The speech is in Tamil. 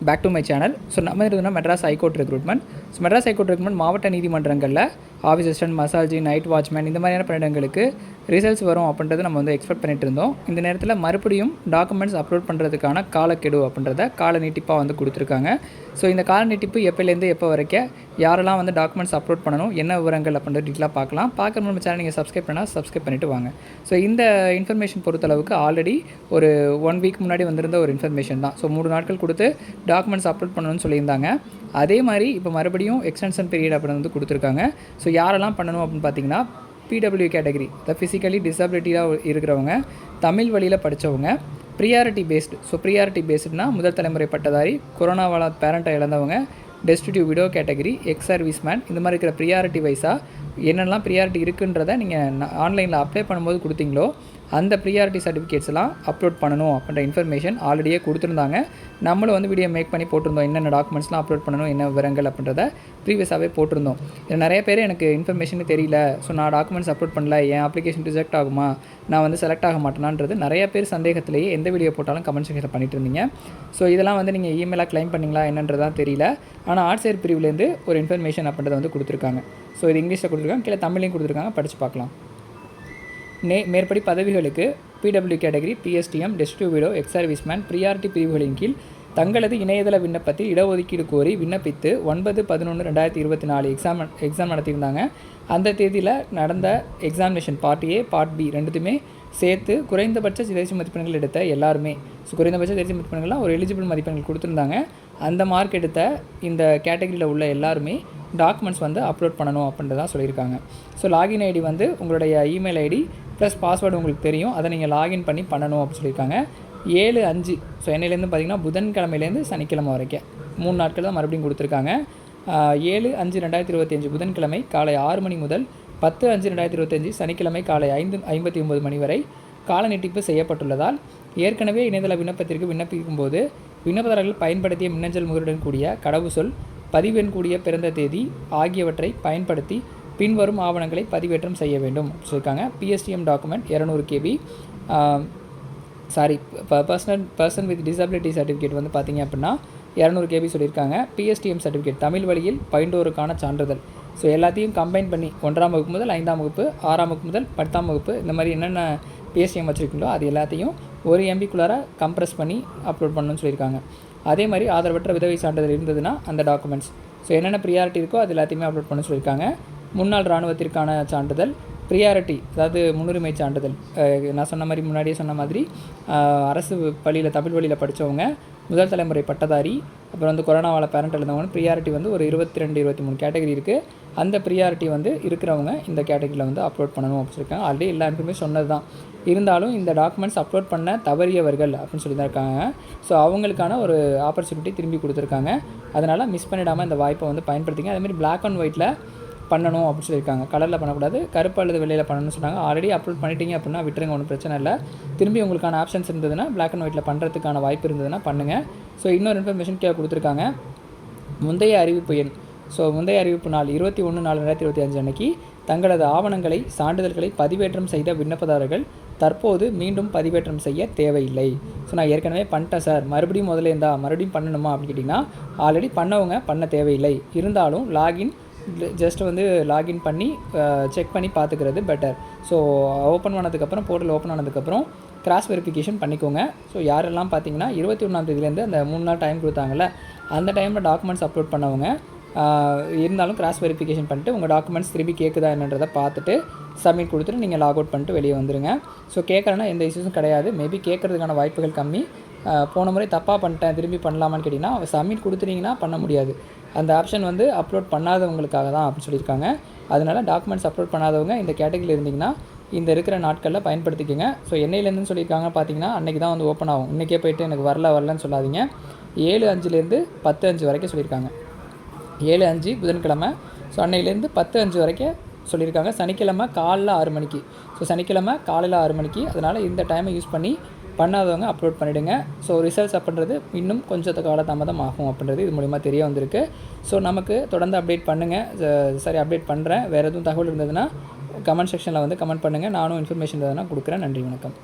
Back to my channel so நம்ம இருந்தோம்னா Madras high court recruitment so Madras high court recruitment மாவட்ட நீதிமன்றங்களில் ஆஃபீஸ் அசிஸ்டன்ட் மசாஜி நைட் வாட்ச்மேன் இந்த மாதிரியான பணியிடங்களுக்கு ரிசல்ட்ஸ் வரும் அப்படின்றத நம்ம வந்து எக்ஸ்பெக்ட் பண்ணிட்டு இருந்தோம். இந்த நேரத்தில் மறுபடியும் டாக்குமெண்ட்ஸ் அப்லோட் பண்ணுறதுக்கான காலக்கெடு அப்படின்றத கால நீட்டிப்பாக வந்து கொடுத்துருக்காங்க. ஸோ இந்த கால நீட்டிப்பு எப்போலேருந்து எப்போ வரைக்கும் யாரெல்லாம் வந்து டாக்குமெண்ட்ஸ் அப்லோட் பண்ணணும் என்ன விவரங்கள் அப்படின்ற டீட்டெயிலாக பார்க்கலாம். பார்க்குற நம்ம சேனல் நீங்கள் சப்ஸ்கிரைப் பண்ணால் சப்ஸ்கிரைப் பண்ணிவிட்டு வாங்க. ஸோ இந்த இன்ஃபர்மேஷன் பொறுத்தளவுக்கு ஆல்ரெடி ஒரு ஒன் வீக் முன்னாடி வந்திருந்த ஒரு இன்ஃபர்மேஷன் தான். ஸோ மூணு நாட்கள் கொடுத்து டாக்குமெண்ட்ஸ் அப்லோட் பண்ணணும்னு சொல்லியிருந்தாங்க. அதே மாதிரி இப்போ மறுபடியும் எக்ஸ்டென்ஷன் பீரியட் அப்படின்னு வந்து கொடுத்துருக்காங்க. ஸோ யாரெல்லாம் பண்ணணும் அப்படின்னு பார்த்தீங்கன்னா பிடபிள்யூ கேட்டகரி த ஃபிசிக்கலி டிசபிலிட்டியாக இருக்கிறவங்க தமிழ் வழியில் படித்தவங்க ப்ரியாரிட்டி பேஸ்டு ஸோ ப்ரியாரிட்டி பேஸ்டுனா முதல் தலைமுறை பட்டதாரி கொரோனாவால் பேரண்ட்டை இழந்தவங்க destitute widow category ex service man இந்த மாதிரி இருக்கிற ப்ரியாரிட்டி வைஸாக என்னென்னலாம் ப்ரியாரிட்டி இருக்குன்றதை நீங்கள் ஆன்லைனில் அப்ளை பண்ணும்போது கொடுத்தீங்களோ அந்த ப்ரியாரிட்டி சர்டிஃபிகேட்ஸ் எல்லாம் அப்லோட் பண்ணணும் அப்படின்ற இன்ஃபர்மேஷன் ஆல்ரெடியே கொடுத்துருந்தாங்க. நம்மளும் வந்து வீடியோ மேக் பண்ணி போட்டிருந்தோம். என்னென்ன டாக்குமெண்ட்ஸ்லாம் அப்லோட் பண்ணணும் என்ன விவரங்கள் அப்படின்றத ப்ரீவியஸாகவே போட்டிருந்தோம். இதில் நிறைய பேர் எனக்கு இன்ஃபர்மேஷன் தெரியல. ஸோ நான் டாக்குமெண்ட்ஸ் அப்லோட் பண்ணல. என் அப்ளிகேஷன் ரிஜெக்ட் ஆகுமா? நான் வந்து செலக்ட் ஆக மாட்டேனான்றது நிறைய பேர் சந்தேகத்திலேயே எந்த வீடியோ போட்டாலும் கமெண்ட் செக்ஷனில் பண்ணிட்டு இருந்தீங்க. ஸோ இதெல்லாம் வந்து நீங்கள் இமெயிலாக கிளைம் பண்ணீங்களா என்னன்றதான் தெரியல. ஆனால் ஆர்ட்ஸ் பிரிவுலேருந்து ஒரு இன்ஃபர்மேஷன் அப்படின்றத வந்து கொடுத்துருக்காங்க. ஸோ இது இங்கிலீஷில் கொடுத்துருக்காங்க. கீழே தமிழையும் கொடுத்துருக்காங்க. படித்து பார்க்கலாம். நே மேற்படி பதவிகளுக்கு PW category PSTM destitute widow ex serviceman priority பிரிவுகளின் கீழ் தங்களது இணையதள விண்ணப்பத்தில் இடஒதுக்கீடு கோரி விண்ணப்பித்து ஒன்பது பதினொன்று ரெண்டாயிரத்தி இருபத்தி நாலு எக்ஸாம் எக்ஸாம் நடத்தியிருந்தாங்க. அந்த தேதியில் நடந்த examination part A part B ரெண்டுத்துமே சேர்த்து குறைந்தபட்ச தேசிய மதிப்பெண்கள் எடுத்த எல்லாருமே. ஸோ குறைந்தபட்ச தேசிய மதிப்பெண்கள்லாம் ஒரு எலிஜிபிள் மதிப்பெண்கள் கொடுத்துருந்தாங்க. அந்த மார்க் எடுத்த இந்த கேட்டகரியில் உள்ள எல்லாருமே டாக்குமெண்ட்ஸ் வந்து அப்லோட் பண்ணணும் அப்படின்றதான் சொல்லியிருக்காங்க. ஸோ லாகின் ஐடி வந்து உங்களுடைய இமெயில் ஐடி ப்ளஸ் பாஸ்வேர்டு உங்களுக்கு தெரியும். அதை நீங்கள் லாகின் பண்ணி பண்ணணும் அப்படின்னு சொல்லியிருக்காங்க. ஏழு அஞ்சு. ஸோ என்னையிலேருந்து பார்த்தீங்கன்னா புதன்கிழமையிலேருந்து சனிக்கிழமை வரைக்கும். மூணு நாட்கள் தான் மறுபடியும் கொடுத்துருக்காங்க. ஏழு அஞ்சு ரெண்டாயிரத்தி இருபத்தஞ்சு புதன்கிழமை காலை ஆறு மணி முதல் பத்து அஞ்சு ரெண்டாயிரத்தி இருபத்தஞ்சு சனிக்கிழமை காலை ஐந்து ஐம்பத்தி ஒம்பது மணி வரை கால நீட்டிப்பு செய்யப்பட்டுள்ளதால் ஏற்கனவே இணையதள விண்ணப்பத்திற்கு விண்ணப்பிக்கும் போது விண்ணப்பதாரர்கள் பயன்படுத்திய மின்னஞ்சல் முகருடன் கூடிய கடவுசொல் பதிவெண் கூடிய பிறந்த தேதி ஆகியவற்றை பயன்படுத்தி பின்வரும் ஆவணங்களை பதிவேற்றம் செய்ய வேண்டும். சொல்லியிருக்காங்க பிஎஸ்டிஎம் டாக்குமெண்ட் இரநூறு KB sorry personal person with disability certificate வந்து பார்த்தீங்க அப்படின்னா இரநூறு கேபி சொல்லியிருக்காங்க பிஎஸ்டிஎம் சர்டிஃபிகேட் தமிழ் வழியில் பயின்றோருக்கான சான்றிதழ். ஸோ எல்லாத்தையும் கம்பைன் பண்ணி ஒன்றாம் வகுப்பு முதல் ஐந்தாம் வகுப்பு ஆறாம் வகுப்பு முதல் பத்தாம் வகுப்பு இந்த மாதிரி என்னென்ன பிஎஸ்டிஎம் வச்சுருக்கீங்களோ அது எல்லாத்தையும் ஒரு எம்பிக்குள்ளார கம்ப்ரெஸ் பண்ணி அப்லோட் பண்ணணும்னு சொல்லியிருக்காங்க அதே மாதிரி ஆதரவற்ற விதவை சான்றிதழ் இருந்ததுன்னா அந்த டாக்குமெண்ட்ஸ் ஸோ என்னென்ன ப்ரியாரிட்டி இருக்கோ அது எல்லாத்தையுமே அப்லோட் பண்ண சொல்லியிருக்காங்க முன்னாள் இராணுவத்திற்கான சான்றிதழ் ப்ரியாரிட்டி அதாவது முன்னுரிமை சான்றிதழ். நான் சொன்ன மாதிரி முன்னாடியே சொன்ன மாதிரி அரசு பள்ளியில் தமிழ் வழியில் படித்தவங்க முதல் தலைமுறை பட்டதாரி அப்புறம் வந்து கொரோனாவால் பேரண்ட் இருந்தவங்க ப்ரியாரிட்டி வந்து ஒரு இருபத்தி ரெண்டு இருபத்தி மூணு கேட்டகரி இருக்குது அந்த ப்ரியாரிட்டி வந்து இருக்கிறவங்க இந்த கேட்டகரியில் வந்து அப்லோட் பண்ணணும் அப்படின்னு சொல்லியிருக்காங்க ஆல்ரெடி எல்லாருக்குமே சொன்னது தான் இருந்தாலும் இந்த டாக்குமெண்ட்ஸ் அப்லோட் பண்ண தவறியவர்கள் அப்படின்னு சொல்லி தான் இருக்காங்க ஸோ அவங்களுக்கான ஒரு ஆப்பர்ச்சுனிட்டி திரும்பி கொடுத்துருக்காங்க. அதனால் மிஸ் பண்ணிடாமல் இந்த வாய்ப்பை வந்து பயன்படுத்திங்க. அதேமாதிரி பிளாக் அண்ட் ஒயிட்டில் பண்ணணும் அப்படின்னு சொல்லியிருக்காங்க. கலரில் பண்ணக்கூடாது. கருப்பு அல்லது வெள்ளையில் பண்ணணும்னு சொன்னாங்க. ஆல்ரெடி அப்லோட் பண்ணிட்டீங்க அப்படின்னா விட்டுருங்க ஒன்றும் பிரச்சனை இல்லை. திரும்பி உங்களுக்கான ஆப்ஷன்ஸ் இருந்ததுன்னா பிளாக் அண்ட் ஒயிட்டில் பண்ணுறதுக்கான வாய்ப்பு இருந்ததுன்னா பண்ணுங்கள் ஸோ இன்னொரு இன்ஃபர்மேஷன் கீழே கொடுத்துருக்காங்க. முந்தைய அறிவிப்பு எண். ஸோ முந்தைய அறிவிப்பு நாள் இருபத்தி ஒன்று நாலு ரெண்டாயிரத்தி இருபத்தி அஞ்சு அன்னைக்கு தங்களது ஆவணங்களை சான்றிதழ்களை பதிவேற்றம் செய்த விண்ணப்பதாரர்கள் தற்போது மீண்டும் பதிவேற்றம் செய்ய தேவையில்லை. ஸோ நான் ஏற்கனவே பண்ணிட்டேன் சார். மறுபடியும் முதல்ல இருந்தா மறுபடியும் பண்ணணுமா அப்படின்னு கேட்டிங்கன்னா ஆல்ரெடி பண்ணவங்க பண்ண தேவையில்லை. இருந்தாலும் லாகின் ஜஸ்ட் வந்து லாகின் பண்ணி செக் பண்ணி பார்த்துக்கிறது பெட்டர் ஸோ ஓப்பன் பண்ணதுக்கப்புறம் போர்ட்டல் ஓப்பன் ஆனதுக்கப்புறம் கிராஸ் வெரிஃபிகேஷன் பண்ணிக்கோங்க. ஸோ யாரெல்லாம் பார்த்தீங்கன்னா இருபத்தி ஒன்றாம் தேதியிலேருந்து அந்த மூணு நாள் டைம் கொடுத்தாங்கல்ல அந்த டைமில் டாக்குமெண்ட்ஸ் அப்லோட் பண்ணவங்க இருந்தாலும் கிராஸ் வெரிஃபிகேஷன் பண்ணிட்டு உங்கள் டாக்குமெண்ட்ஸ் திரும்பி கேட்குதா என்னன்றதை பார்த்துட்டு சப்மிட் கொடுத்துட்டு நீங்கள் லாக் அவுட் பண்ணிட்டு வெளியே வந்துடுங்க ஸோ கேட்குறேன்னா எந்த இஷ்யூஸும் கிடையாது. மேபி கேட்குறதுக்கான வாய்ப்புகள் கம்மி. போன முறை தப்பாக பண்ணிட்டேன் திரும்பி பண்ணலாமான்னு கேட்டிங்கன்னா சப்மிட் கொடுத்துட்டிங்கன்னா பண்ண முடியாது. அந்த ஆப்ஷன் வந்து அப்லோட் பண்ணாதவங்களுக்காக தான் அப்படின்னு சொல்லியிருக்காங்க. அதனால் டாக்குமெண்ட்ஸ் அப்லோட் பண்ணாதவங்க இந்த கேட்டகரியில் இருந்தீங்கன்னா இந்த இருக்கிற நாட்களில் பயன்படுத்திக்கோங்க. ஸோ என்னையிலேருந்து சொல்லியிருக்காங்க பார்த்தீங்கன்னா அன்றைக்கி தான் வந்து ஓப்பன் ஆகும். இன்றைக்கே போயிட்டு எனக்கு வரல வரலன்னு சொல்லாதீங்க. ஏழு அஞ்சுலேருந்து பத்து அஞ்சு வரைக்கும் சொல்லியிருக்காங்க. ஏழு அஞ்சு புதன்கிழமை. ஸோ அன்னையிலேருந்து பத்து அஞ்சு வரைக்கும் சொல்லியிருக்காங்க. சனிக்கிழமை காலைல ஆறு மணிக்கு. ஸோ சனிக்கிழமை காலையில் ஆறு மணிக்கு. அதனால் இந்த டைமை யூஸ் பண்ணி பண்ணாதவங்க அப்லோட் பண்ணிவிடுங்க ஸோ ரிசல்ட்ஸ் அப்படின்றது இன்னும் கொஞ்சம் கால தாமதம் ஆகும் அப்படின்றது இது மூலிமா தெரிய வந்திருக்கு. ஸோ நமக்கு தொடர்ந்து அப்டேட் பண்ணுங்கள் சரி அப்டேட் பண்ணுறேன் வேறு எதுவும் தகவல் இருந்ததுன்னா கமெண்ட் செக்ஷனில் வந்து கமெண்ட் பண்ணுங்கள் நானும் இன்ஃபர்மேஷன் எதனா கொடுக்குறேன். நன்றி வணக்கம்.